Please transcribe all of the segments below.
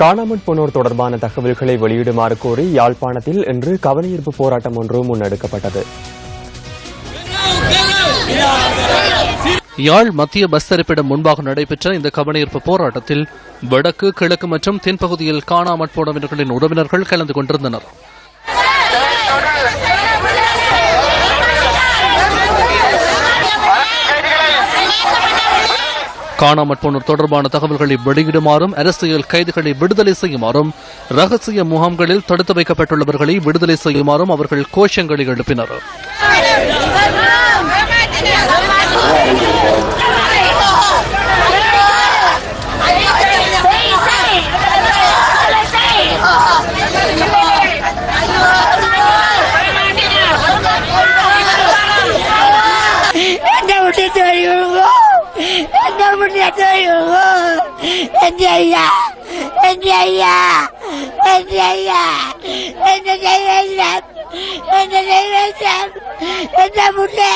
காணாமல் போனோர் தொடர்பான தகவல்களை வெளியிடுமாறு கோரி யாழ்ப்பாணத்தில் இன்று கவனஈர்ப்பு போராட்டம் ஒன்று முன்னெடுக்கப்பட்டது. யாழ் மத்திய பஸ் தரிப்பிடம் முன்பாக நடைபெற்ற இந்த கவனஈர்ப்பு போராட்டத்தில் வடக்கு கிழக்கு மற்றும் தென்பகுதியில் காணாமற் போனவர்களின் உறவினர்கள் கலந்து கொண்டிருந்தனர். காணாமற் போனோர் தொடர்பான தகவல்களை வெளியிடுமாறும் அரசியல் கைதிகளை விடுதலை செய்யுமாறும் ரகசிய முகாம்களில் தடுத்து வைக்கப்பட்டுள்ளவர்களை விடுதலை செய்யுமாறும் அவர்கள் கோஷங்களை எழுப்பினர். என்ன விட்டு தெரியுங்க கல்யாணம் பண்ணியாச்சு என் ஐயா என் ஐயா என் ஐயா என் தெய்வம் என் தெய்வம் என் முட்டை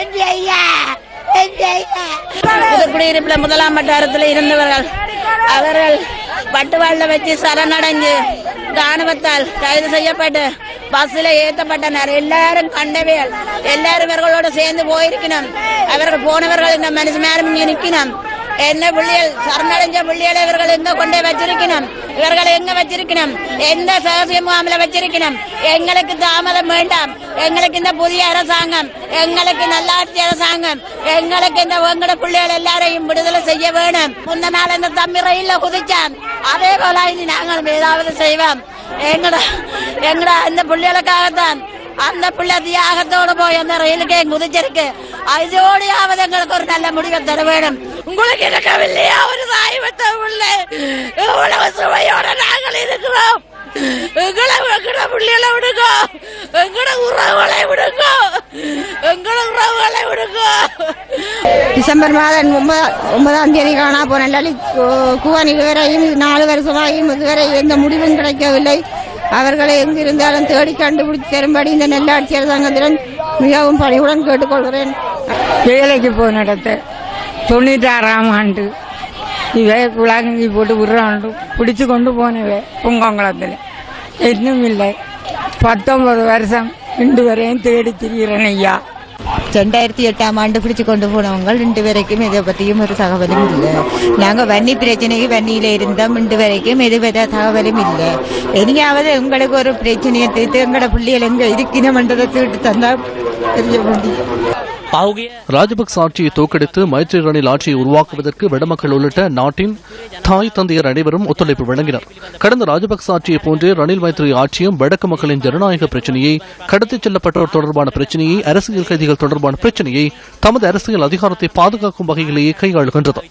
என் ஐயா என் ஐயா புதுக்குடியிருப்பில் முதலாம் வட்டாரத்தில் இருந்தவர்கள் அவர்கள் பட்டுவாழ்ல வச்சு சரணடைஞ்சு ராணுவத்தால் கைது செய்யப்பட்டு பஸ்ல ஏத்தப்பட்டனர் எல்லாரும் கண்டவேல் எல்லாரும் இவர்களோடு சேர்ந்து போயிருக்கணும். அவர்கள் போனவர்கள் இந்த மனுஷன் மேலும் இருக்கணும் என்ன பிள்ளைகள் சரணடைஞ்ச பிள்ளைகளை இவர்கள் எங்க கொண்டே வச்சிருக்கணும் இவர்களை எங்க வச்சிருக்கணும் எந்த சகசிய முகாமில் வச்சிருக்கணும் எங்களுக்கு தாமதம் வேண்டாம் எங்களுக்கு இந்த புதிய அரசாங்கம் எங்களுக்கு நல்லாட்சி அரசாங்கம் எங்களுக்கு இந்த உங்களோட பிள்ளைகள் எல்லாரையும் விடுதலை செய்ய வேணும் முந்த நாள் இந்த தம்பி ரயில்ல குதிச்சான் அதே போல இனி நாங்கள் ஏதாவது செய்வோம் எங்கட எங்கட இந்த பிள்ளைகளுக்காகத்தான் அந்த பிள்ளை தியாகத்தோடு போய் அந்த ரயிலுக்கு குதிச்சிருக்கு அதோடையாவது எங்களுக்கு ஒரு நல்ல முடிவை தர வேணும் உங்களுக்கு இருக்கவில்லையா ஒரு தாய் பெற்ற பிள்ளை எவ்வளவு சுவையோட நாங்கள் இருக்கிறோம். எங்களை எங்கட பிள்ளைகளை விடுங்க எங்கட உறவுகளை விடுங்க எங்கட உறவுகளை விடுங்க. டிசம்பர் மாதம் ஒன்பதா- ஒன்பதாம் தேதி காணா போன குவான் இதுவரையும் நாலு வருஷமாயும் இதுவரை எந்த முடிவும் கிடைக்கவில்லை. அவர்களை எங்கிருந்தாலும் தேடி கண்டுபிடித்து தரும்படி இந்த நெல்லாட்சி அரசாங்கத்திடம் மிகவும் பணிவுடன் கேட்டுக்கொள்கிறேன். வேலைக்கு போன இடத்த தொண்ணூத்தாறாம் ஆண்டு. இவை குழாங்கி போட்டு விடுறாண்டு பிடிச்சு கொண்டு போனவே பூங்கோங்குளத்தில் இன்னும் இல்லை. பத்தொன்பது வருஷம் இன்று வரையும் தேடி திரிகிறேன் ஐயா. ரெண்டாயிரத்தி எட்டாம் ஆண்டு பிடிச்சு கொண்டு போனவங்க ரெண்டு வரைக்கும் இதை பத்தியும் ஒரு தகவலும் இல்லை. நாங்கள் வன்னி பிரச்சனைக்கு வன்னியில இருந்தோம் இன்று வரைக்கும் எது வித தகவலும் இல்லை. இனியாவது உங்களுக்கு ஒரு பிரச்சனையை தீர்த்து எங்களோட பிள்ளைகள் எங்க இருக்கணும்ன்றதை தீர்த்து தந்தா தெரிய முடியும் ராஜபக்ச ஆட்சியை தோக்கடித்து மைத்ரி ரணில் ஆட்சியை உருவாக்குவதற்கு வடமக்கள் உள்ளிட்ட நாட்டின் தாய் தந்தையர் அனைவரும் ஒத்துழைப்பு வழங்கினர். கடந்த ராஜபக்ச ஆட்சியை போன்றே ரணில் மைத்ரி ஆட்சியும் வடக்கு மக்களின் ஜனநாயக பிரச்சனையை கடத்திச் செல்லப்பட்டோர் தொடர்பான பிரச்சனையை அரசியல் கைதிகள் தொடர்பான பிரச்சனையை தமது அரசியல் அதிகாரத்தை பாதுகாக்கும் வகையிலேயே கையாளுகின்றது.